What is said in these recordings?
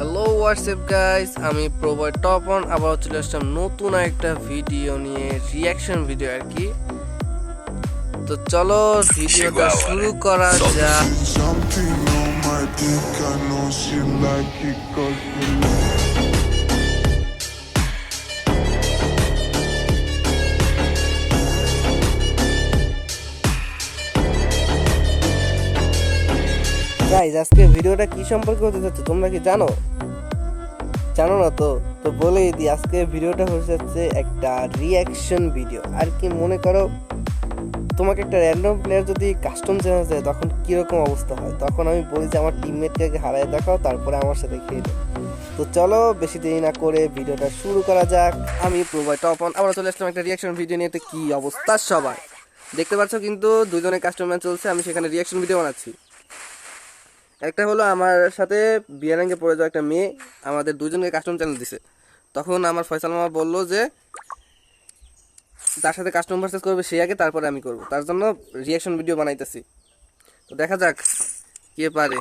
Hello WhatsApp guys আমি প্রবয় টপন আবার চলে আসলাম নতুন একটা ভিডিও নিয়ে রিয়াকশন ভিডিও আর কি। তো চলো ভিডিওটা শুরু করা যাক। গাইজ আজকে ভিডিওটা কি সম্পর্কে হতে যাচ্ছে তোমরা কি জানো? জানো না তো? তো বলেই দিই, আজকে ভিডিওটা হতে যাচ্ছে একটা রিয়াকশন ভিডিও আর কি মনে করো, তোমাকে একটা র্যান্ডম প্লেয়ার যদি কাস্টম চ্যালেঞ্জ দেয়, তখন কীরকম অবস্থা হয়? তখন আমি বলি যে, আমার টিমমেটকে হারায় দেখাও, তারপরে আমার সাথে দাও তো চলো, বেশি দেরি না করে ভিডিওটা শুরু করা যাক। আমি প্রবয় টপন আবার চলে আসলাম একটা রিয়াকশন ভিডিও নিয়ে, তো কি অবস্থা সবাই দেখতে পাচ্ছ কিন্তু দুজনের কাস্টম ম্যাচ চলছে, আমি সেখানে রিয়াকশন ভিডিও বানাচ্ছি। একটা হলো আমার সাথে বিয়ারাঙ্গে পড়ে যাওয়া একটা মেয়ে, আমাদের দুজনকে কাস্টম চ্যানেল দিছে। তখন আমার ফয়সাল মামা বলল যে, তার সাথে কাস্টম ভার্সেস করবে সে আগে, তারপরে আমি করব। তার জন্য রিয়াকশন ভিডিও বানাইতেছি। তো দেখা যাক কে পারে।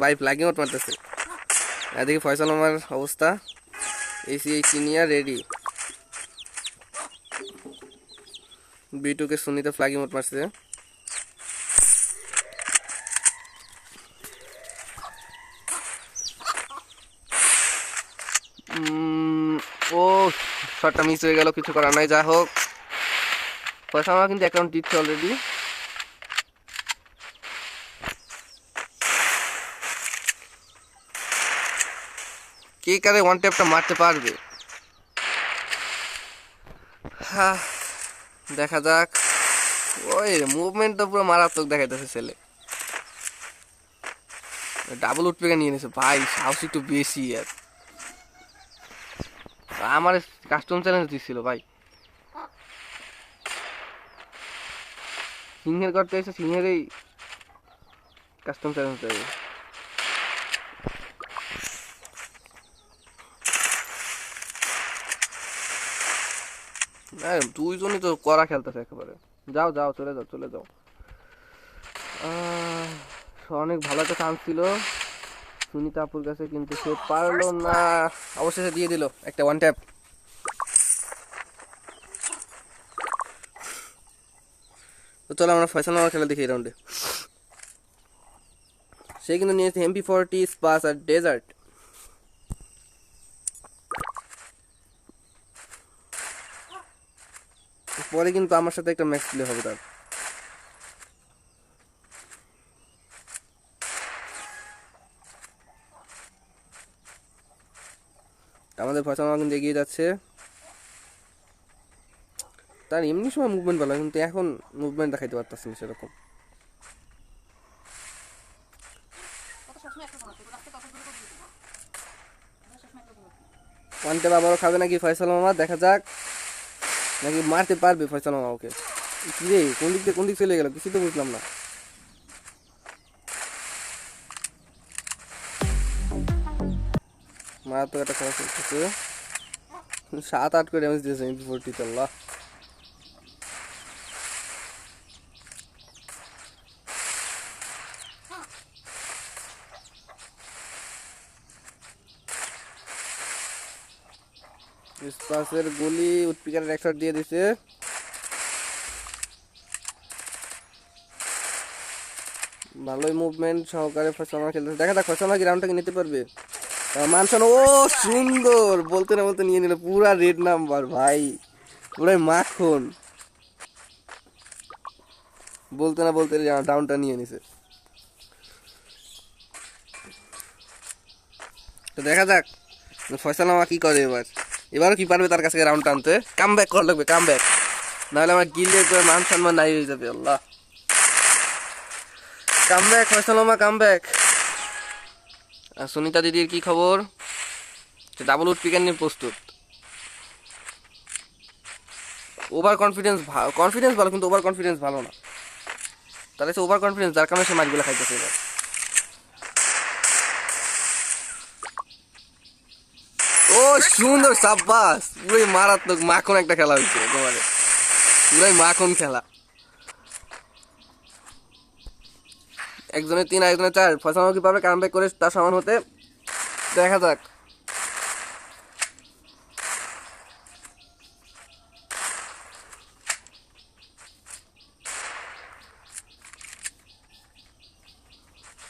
বাই ফ্ল্যাগিং আউট মারতেছে। এদিকে ফয়সাল মামার অবস্থা। এসি সিনিয়র রেডি বিটুকে সুনিতে ফ্লাগিং আউট মারছে উম, ও শটটা মিস হয়ে গেল, কিছু করার নাই যা হোক। পয়সা আমার কিন্তু অ্যাকাউন্ট দিচ্ছে অলরেডি কে কারে ওয়ান ট্যাপটা মারতে পারবে? হ্যাঁ দেখা যাক। ওই মুভমেন্ট তো পুরো মারাত্মক দেখাইতেছে ছেলে। ডাবল উঠপেকে নিয়ে নিয়েছে ভাই, সাহস একটু বেশি আর আমার কাস্টম চ্যালেঞ্জ দিচ্ছিল ভাই। সিংহের করতে এসে সিংহের কাস্টম চ্যালেঞ্জ দেবে। দুইজনই তো করা খেলতেছে একেবারে। যাও যাও, চলে যাও চলে যাও। অনেক ভালো একটা চান্স ছিল। সুনিতা আপুর কাছে কিন্তু সে পারল না। অবশেষে দিয়ে দিল একটা ওয়ান ট্যাপ তো চলো আমরা ফয়সাল মামার খেলা দেখি এই রাউন্ডে সে কিন্তু নিয়েছে এমপি ফোরটি স্পাস আর ডেজার্ট পরে কিন্তু আমার সাথে একটা ম্যাচ প্লে হবে তার। আমাদের ফয়সাল মামা কিন্তু এগিয়ে যাচ্ছে, তার এমনি সময় মুভমেন্ট ভালো, কিন্তু এখন মুভমেন্ট দেখাইতে পারতেছে না সেরকম। ওয়ান টেপ আবারও খাবে নাকি ফয়সাল মামা? দেখা যাক। নাকি মারতে পারবে ফয়সাল মামা ওকে? রে, কোন দিক থেকে কোন দিক চলে গেল? কিছু তো বুঝলাম না। মারাত্মক একটা সাত আট করে ড্যামেজ দিয়েছে স্পাসের গুলি উৎপিকারের এক দিয়ে দিছে ভালোই মুভমেন্ট সহকারে ফসলা খেলতেছে। দেখা যাক ফসলা কি রাউন্ডটাকে নিতে পারবে। মানসন ও সুন্দর। বলতে না বলতে নিয়ে নিল, পুরা রেড নাম্বার ভাই। পুরাই মাখন। বলতে না বলতে ডাউনটা নিয়ে নিছে। তো দেখা যাক, ফয়সাল মামা কি করে এবার। এবারও কি পারবে তার কাছে রাউন্ড টানতে? কাম ব্যাক করা লাগবে কাম ব্যাক নাহলে আমার গিলে তো মান সম্মান নাই হয়ে যাবে, আল্লাহ। কাম ব্যাক ফয়সাল মামা কাম ব্যাক সুনিতা দিদির কি খবর? ডাবল উড পিকার নিয়ে প্রস্তুত। ওভার কনফিডেন্স কনফিডেন্স ভালো, কিন্তু ওভার কনফিডেন্স ভালো না। তাহলে সে ওভার কনফিডেন্স যার কারণে সে মাইকগুলো খাইতেছে এবার। ও, সুন্দর সাব্বাস! পুরোই মারাত্মক মাখন একটা খেলা হয়েছে একেবারে পুরাই মাখন খেলা। একজনের তিন একজনের চার। ফয়সাল কি পারবে কাম করে তার সমান হতে দেখা যাক।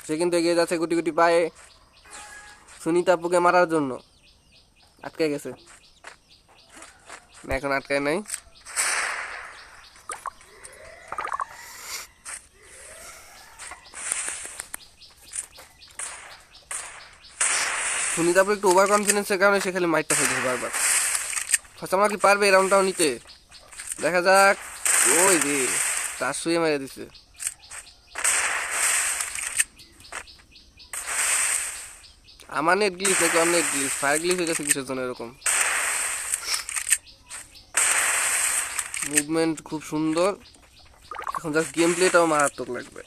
সে কিন্তু এগিয়ে যাচ্ছে গুটি গুটি পায়ে সুনিতা আপুকে মারার জন্য। আটকে গেছে। এখন আটকায় নাই। আপু একটু ওভার কনফিডেন্সের কারণে সে খালি মাইটটা হয়ে যাবে বারবার ফসামা কি পারবে এই রাউন্ডটাও নিতে? দেখা যাক। ওই রে, তার শুয়ে মেরে দিছে। আমার নেট গ্লিচ নাকি অন্য নেট গ্লিচ ফায়ার গ্লিচ হয়ে গেছে কিসের জন্য এরকম? মুভমেন্ট খুব সুন্দর। এখন জাস্ট গেম প্লেটাও মারাত্মক লাগবে।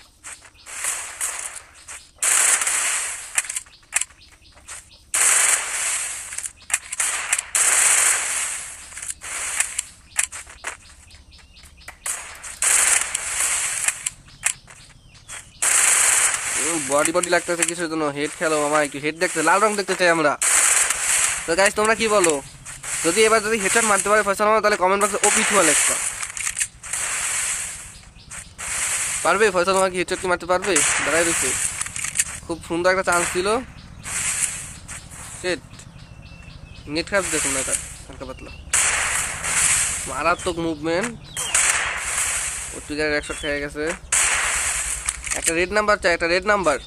বডি বডি লাগতেছে কিসের জন্য হেড খেলো মামা, একটু হেড দেখতে লাল রং দেখতে চাই আমরা। তো গাইস তোমরা কি বলো? যদি এবার যদি হেডশট মারতে পারে ফয়সাল মামা তাহলে কমেন্ট বক্সে ওপি থুয়া লেখা। পারবে? ফয়সাল মামা কি হেডশট কি মারতে পারবে? দাঁড়াই রয়েছে। খুব সুন্দর একটা চান্স ছিল সেট নেট খারাপ দেখুন না এটা হালকা পাতলা। মারাত্মক মুভমেন্ট পত্রিকার একশো খেয়ে গেছে। একটা রেড নাম্বার চাই একটা রেড নাম্বার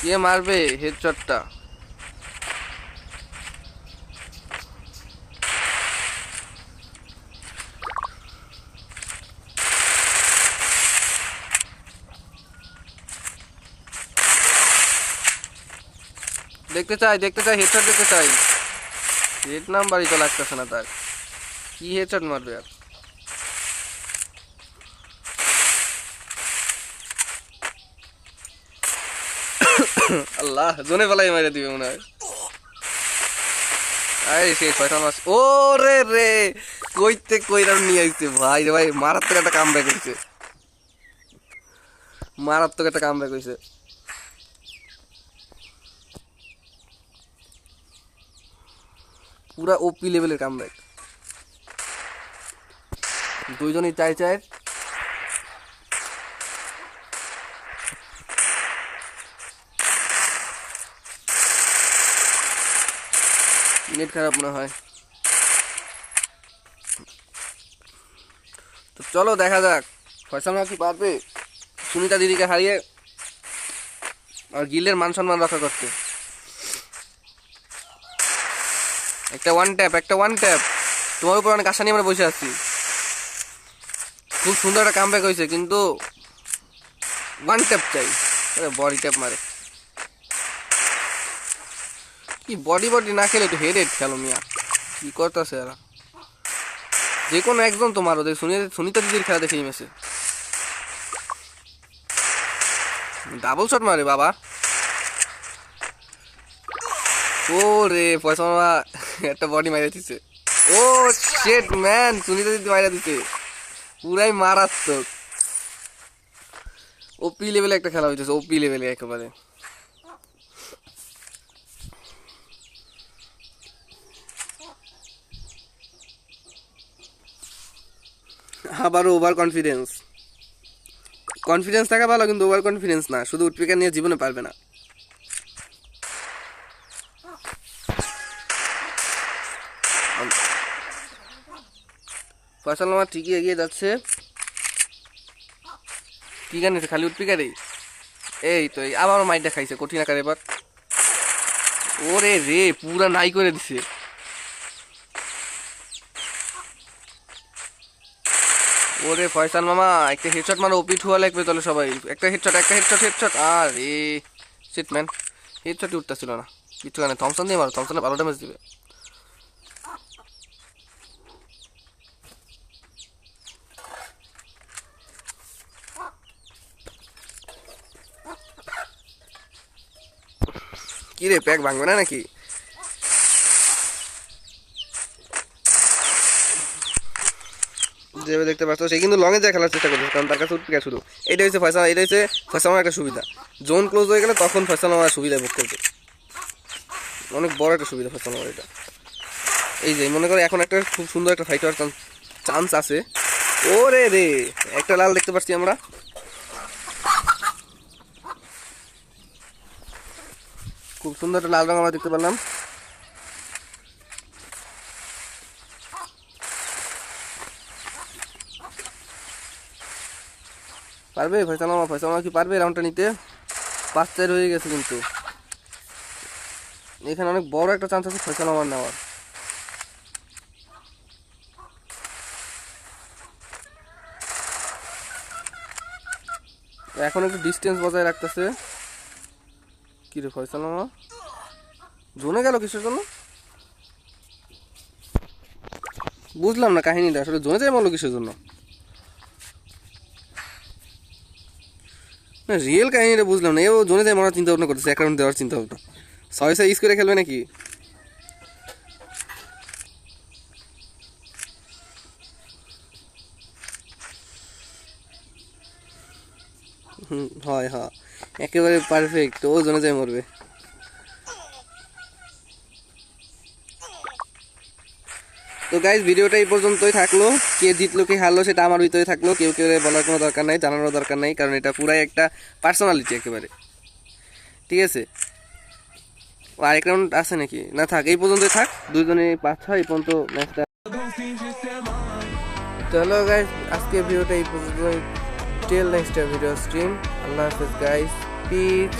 কে মারবে হেডশটটা দেখতে চাই দেখতে চাই হেডশট দেখতে চাই রেড নাম্বারই তো লাগতেছে না তার কি হেডশট মারবে আর আল্লাহ জোনে ফেলাই মেরে দিবে মনে হয়। আরে সেই ছয়টা মাস ও রে রে কইতে কইরাম নিয়ে আইছে ভাই রে ভাই, মারাত্মক একটা কাম ব্যাক হইছে। মারাত্মক একটা কাম ব্যাক হইছে। পুরা ওপি লেভেলের কাম ব্যাক দুইজনই চাই চায় নেট খারাপ মনে হয়। তো চলো দেখা যাক। ফয়সাল কি পারবে? সুনিতা দিদিকে হারিয়ে আর গিলের মান সম্মান রক্ষা করতে। একটা ওয়ান ট্যাপ একটা ওয়ান ট্যাপ তোমার উপর অনেক আশা নিয়ে আমরা বসে আছি। খুব সুন্দর একটা কাম হয়েছে, কিন্তু ওয়ান ট্যাপ চাই। বডি ট্যাপ মারে। কি বডি বডি না খেলে একটু হেড খেলো মিয়া। কি করতেছে এরা? যে কোনো একজন তোমার ওদের সুনিতা সুনিতা দিদির খেলা দেখেই মেসে ডাবল শট মারে বাবা। ও রে পয়সা মামা, একটা বডি মাইরে দিছে। ও শেট ম্যান সুনিতা দিদি মাইরা দিছে। পুরাই মারাত্মক। ওপি লেভেলে একটা খেলা হইতেছে ওপি লেভেলে একেবারে। আবারও ওভার কনফিডেন্স কনফিডেন্স থাকা ভালো, কিন্তু ওভার কনফিডেন্স না। শুধু উৎপিকা নিয়ে জীবনে পারবে না। ফয়সাল আমার ঠিকই এগিয়ে যাচ্ছে। কি জানিস খালি উৎপিকারেই এই তো, এই আবার মাইটা খাইছে কঠিন আকারে এবার। ওরে রে, পুরা নাই করে দিছে। ওরে ফয়সাল মামা, একটা হেডশট মারো ওপি ঠুয়া লাগবে তাহলে সবাই। একটা হেডশট একটা হেডশট হেডশট আর এ সিট ম্যান হেডশটই উঠতেছিল না। কিছু কারণে থমসন দিয়ে মারো থমসনে ভালো ড্যামেজ দিবে। কি রে প্যাক ভাঙবে না নাকি? যেভাবে দেখতে পাচ্ছ, সে কিন্তু লঙে যায় খেলার চেষ্টা করছে কারণ তার কাছে উৎপিকা শুরু এটা হচ্ছে ফয়সালা এটা হচ্ছে ফয়সালামার একটা সুবিধা। জোন ক্লোজ হয়ে গেলে তখন ফয়সালামার সুবিধা ভোগ করবে। অনেক বড় একটা সুবিধা ফয়সালামার এটা। এই যে, মনে করো এখন একটা খুব সুন্দর একটা ফাইট হওয়ার চান্স আছে। ওরে রে, একটা লাল দেখতে পাচ্ছি আমরা। খুব সুন্দর একটা লাল রং আমরা দেখতে পেলাম। পারবে? ফয়সালামা ফয়সালামা কি পারবে রাউন্ডটা নিতে? পাঁচ চার হয়ে গেছে কিন্তু। এখানে অনেক বড় একটা চান্স আছে ফয়সালামার নেওয়ার। এখন একটু ডিস্টেন্স বজায় রাখতেছে। কি রে ফয়সালামা জোনে গেল কিসের জন্য? বুঝলাম না কাহিনীটা, আসলে জোনে যাই বলল কিসের জন্য? না রিয়েল কাহিনীটা বুঝলাম না। এও জোনে যায় মারা চিন্তা ভাবনা করতেছে অ্যাকাউন্ট দেওয়ার চিন্তা ভাবনা ছয় ছয় ইউজ করে খেলবে নাকি? হুম, হয় হ্যাঁ। একেবারে পারফেক্ট ও জোনে যায় মরবে। তো গাইজ ভিডিওটা এই পর্যন্তই থাকল। কে জিতলো, কে হারলো, সেটা আমার ভিতরে থাকল। কেউ কেউ বলার কোনো দরকার নাই জানানোর দরকার নাই, কারণ এটা পুরাই একটা পার্সোনালিটি একেবারে। ঠিক আছে? আরেক রাউন্ড আছে নাকি? না থাক, এই পর্যন্তই থাক। দুজনে পাঁচ ছয়, এই পর্যন্ত ম্যাচটা চলো গাইজ আজকে ভিডিওটা এই পর্যন্ত টেল নেক্সট ভিডিও স্ট্রিম আল্লাহ হাফেজ গাইজ পিচ